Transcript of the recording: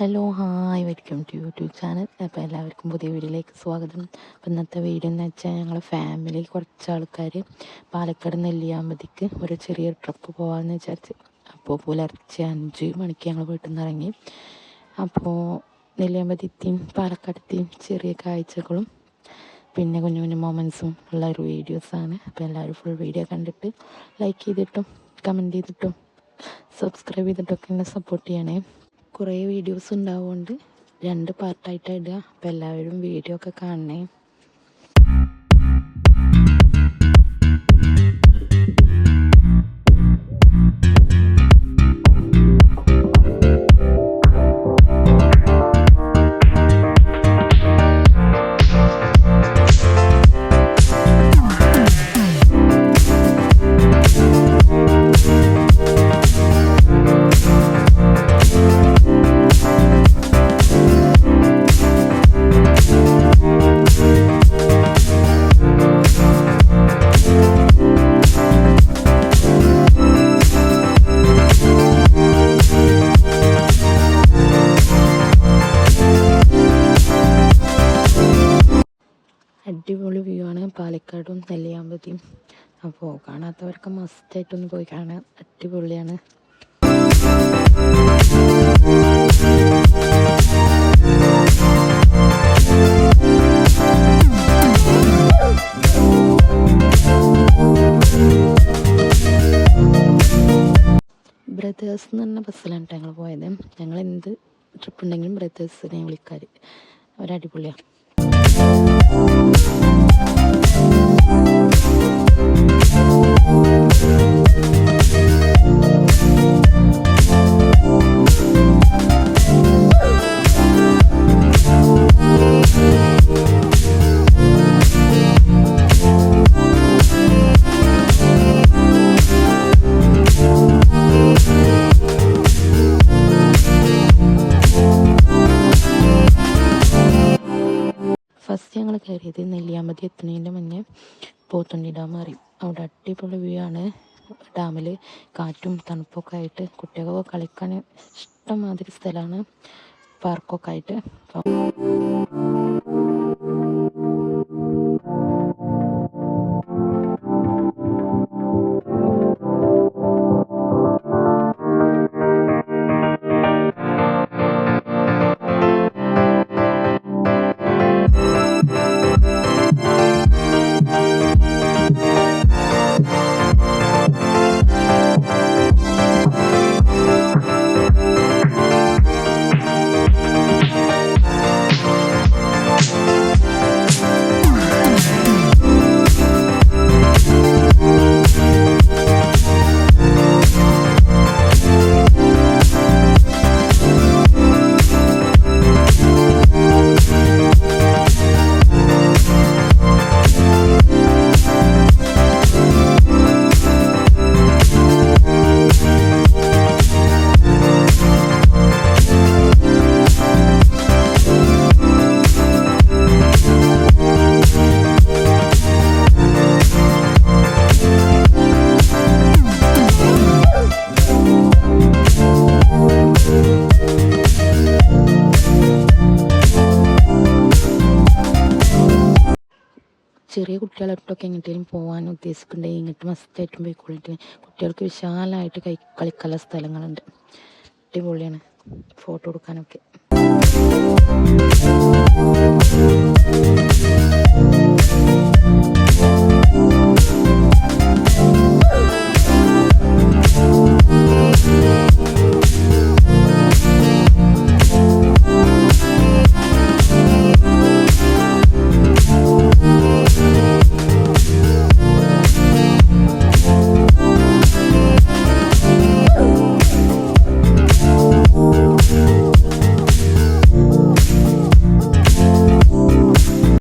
Hello hi. Welcome to YouTube channel. അപ്പോൾ എല്ലാവർക്കും പുതിയ വീഡിയോയിലേക്ക് സ്വാഗതം. അപ്പോൾ ഇന്നത്തെ വീഡിയോ എന്ന് വെച്ചാൽ ഞങ്ങൾ ഫാമിലി കുറച്ച് ആൾക്കാർ പാലക്കാട് നെല്ലിയാമ്പതിക്ക് ഒരു ചെറിയ ട്രിപ്പ് പോകാമെന്ന് വിചാരിച്ച്. അപ്പോൾ പുലർച്ചെ അഞ്ച് മണിക്ക് ഞങ്ങൾ വീട്ടിൽ നിന്ന് ഇറങ്ങി. അപ്പോൾ നെല്ലിയാമ്പതിത്തെയും പാലക്കാടത്തെയും ചെറിയ കാഴ്ചകളും പിന്നെ കുഞ്ഞു കുഞ്ഞു മൊമെൻസും ഉള്ള ഒരു വീഡിയോസാണ് അപ്പോൾ എല്ലാവരും ഫുൾ വീഡിയോ കണ്ടിട്ട് ലൈക്ക് ചെയ്തിട്ടും കമന്റ് ചെയ്തിട്ടും സബ്സ്ക്രൈബ് ചെയ്തിട്ടൊക്കെ എന്നെ സപ്പോർട്ട് ചെയ്യണേ. കുറേ വീഡിയോസ് ഉണ്ടാവുകൊണ്ട് രണ്ട് പാർട്ടായിട്ടാണ് ഇടുക. അപ്പോൾ എല്ലാവരും വീഡിയോ ഒക്കെ കാണണേ. അടിപൊളി വ്യൂ ആണ്. പാലക്കാടും നെല്ലിയാമ്പതിയും. അപ്പോൾ കാണാത്തവർക്ക് മസ്റ്റായിട്ടൊന്ന് പോയി കാണാൻ അടിപൊളിയാണ്. ബ്രദേഴ്സ് എന്ന് പറഞ്ഞ ബസ്സിലാണ് കേട്ടോ ഞങ്ങൾ പോയത്. ഞങ്ങൾ എന്ത് ട്രിപ്പ് ഉണ്ടെങ്കിലും ബ്രദേഴ്സിനെ വിളിക്കാറ്. അവരടിപൊളിയാണ് Música ഫസ്റ്റ് ഞങ്ങൾ കയറിയത് നെല്ലിയാമ്പതി എത്തുന്നതിന്റെ മുന്നേ പോത്തുണ്ടി ഡാം അറിയും അവിടെ അടിപൊളി വ്യൂ ആണ്. ഡാമിൽ കാറ്റും തണുപ്പൊക്കെ ആയിട്ട് കുട്ടികൾക്ക് കളിക്കാൻ ഇഷ്ടംമാതിരി സ്ഥലമാണ്. പാർക്കൊക്കെ ആയിട്ട്. കുട്ടികളൊട്ടൊക്കെ എങ്ങോട്ടേലും പോകാൻ ഉദ്ദേശിക്കുന്നുണ്ടെങ്കിൽ ഇങ്ങോട്ട് മസ്റ്റായിട്ടും പോയിക്കോളിട്ട് കുട്ടികൾക്ക് വിശാലമായിട്ട് കൈ കളിക്കാനുള്ള സ്ഥലങ്ങളുണ്ട്. അടിപൊളിയാണ്. ഫോട്ടോ എടുക്കാനൊക്കെ.